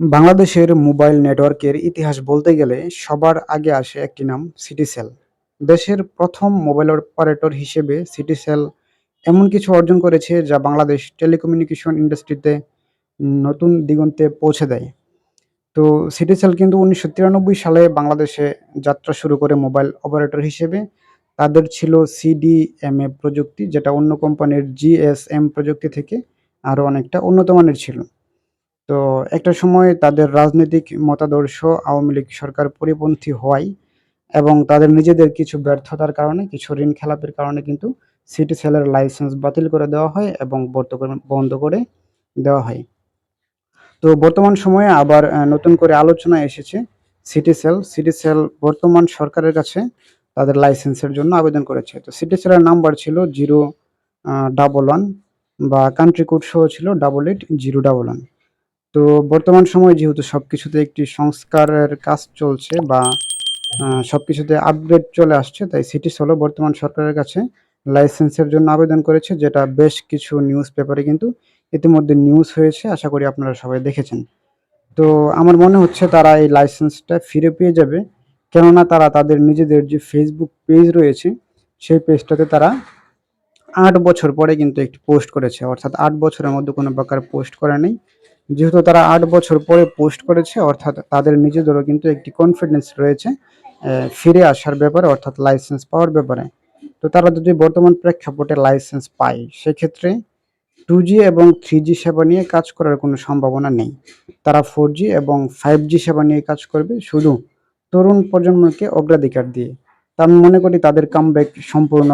বাংলাদেশের মোবাইল নেটওয়ার্কের ইতিহাস বলতে গেলে সবার আগে আসে একটি নাম সিটিসেল দেশের প্রথম মোবাইল অপারেটর হিসেবে সিটিসেল এমন কিছু অর্জন করেছে যা বাংলাদেশ টেলিকমিউনিকেশন ইন্ডাস্ট্রিতে নতুন দিগন্তে পৌঁছে দেয়। তো সিটিসেল কিন্তু উনিশশো তিরানব্বই সালে বাংলাদেশে যাত্রা শুরু করে মোবাইল অপারেটর হিসেবে। তাদের ছিল সিডিএমএ প্রযুক্তি, যেটা অন্য কোম্পানির জিএসএম প্রযুক্তি থেকে আরও অনেকটা উন্নত মানের ছিল। তো একটা সময় তাদের রাজনৈতিক মতাদর্শ আওয়ামী লীগ সরকার পরিপন্থী হওয়ায় এবং তাদের নিজেদের কিছু ব্যর্থতার কারণে, কিছু ঋণ খেলাপের কারণে কিন্তু সিটি সেলের লাইসেন্স বাতিল করে দেওয়া হয় এবং বন্ধ করে দেওয়া হয়। তো বর্তমান সময়ে আবার নতুন করে আলোচনা এসেছে সিটি সেল। সিটি সেল বর্তমান সরকারের কাছে তাদের লাইসেন্সের জন্য আবেদন করেছে। তো সিটি সেলের নাম্বার ছিল জিরো ডাবল ওয়ান বা কান্ট্রি কোড সহ ছিল double eight zero double one তো বর্তমান সময়ে যেহেতু সব কিছুতে একটি সংস্কারের কাজ চলছে বা সব কিছুতে আপগ্রেড চলে আসছে, তাই সিটি সলো বর্তমান সরকারের কাছে লাইসেন্সের জন্য আবেদন করেছে, যেটা বেশ কিছু নিউজ পেপারে কিন্তু ইতিমধ্যে নিউজ হয়েছে, আশা করি আপনারা সবাই দেখেছেন। তো আমার মনে হচ্ছে তারা এই লাইসেন্সটা ফিরে পেয়ে যাবে, কেননা তারা তাদের নিজেদের যে ফেসবুক পেজ রয়েছে, সেই পেজটাতে তারা আট বছর পরে কিন্তু একটি পোস্ট করেছে, অর্থাৎ আট বছরের মধ্যে কোনো প্রকার পোস্ট করে নেই। যেহেতু তারা আট বছর পরে পোস্ট করেছে, অর্থাৎ তাদের নিজেদেরও কিন্তু একটি কনফিডেন্স রয়েছে ফিরে আসার ব্যাপারে, অর্থাৎ লাইসেন্স পাওয়ার ব্যাপারে। তো তারা যদি বর্তমান প্রেক্ষাপটে লাইসেন্স পায়, সেক্ষেত্রে টু জি এবং থ্রি জি সেবা নিয়ে কাজ করার কোনো সম্ভাবনা নেই। তারা ফোর জি এবং ফাইভ জি সেবা নিয়ে কাজ করবে শুধু তরুণ প্রজন্মকে অগ্রাধিকার দিয়ে। তা আমি মনে করি তাদের কামব্যাক সম্পূর্ণ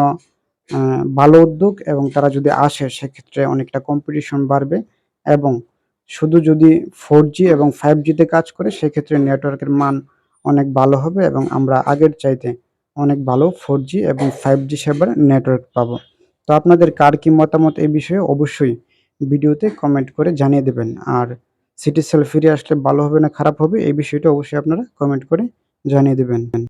ভালো উদ্যোগ এবং তারা যদি আসে, সেক্ষেত্রে অনেকটা কম্পিটিশন বাড়বে এবং শুধু যদি ফোর জি এবং ফাইভ জিতে কাজ করে, সেক্ষেত্রে নেটওয়ার্কের মান অনেক ভালো হবে এবং আমরা আগের চাইতে অনেক ভালো ফোর জি এবং ফাইভ জি সেবার নেটওয়ার্ক পাবো। তো আপনাদের কার কি মতামত এই বিষয়ে অবশ্যই ভিডিওতে কমেন্ট করে জানিয়ে দেবেন। আর সিটি সেল ফিরে আসলে ভালো হবে না খারাপ হবে, এই বিষয়টা অবশ্যই আপনারা কমেন্ট করে জানিয়ে দেবেন।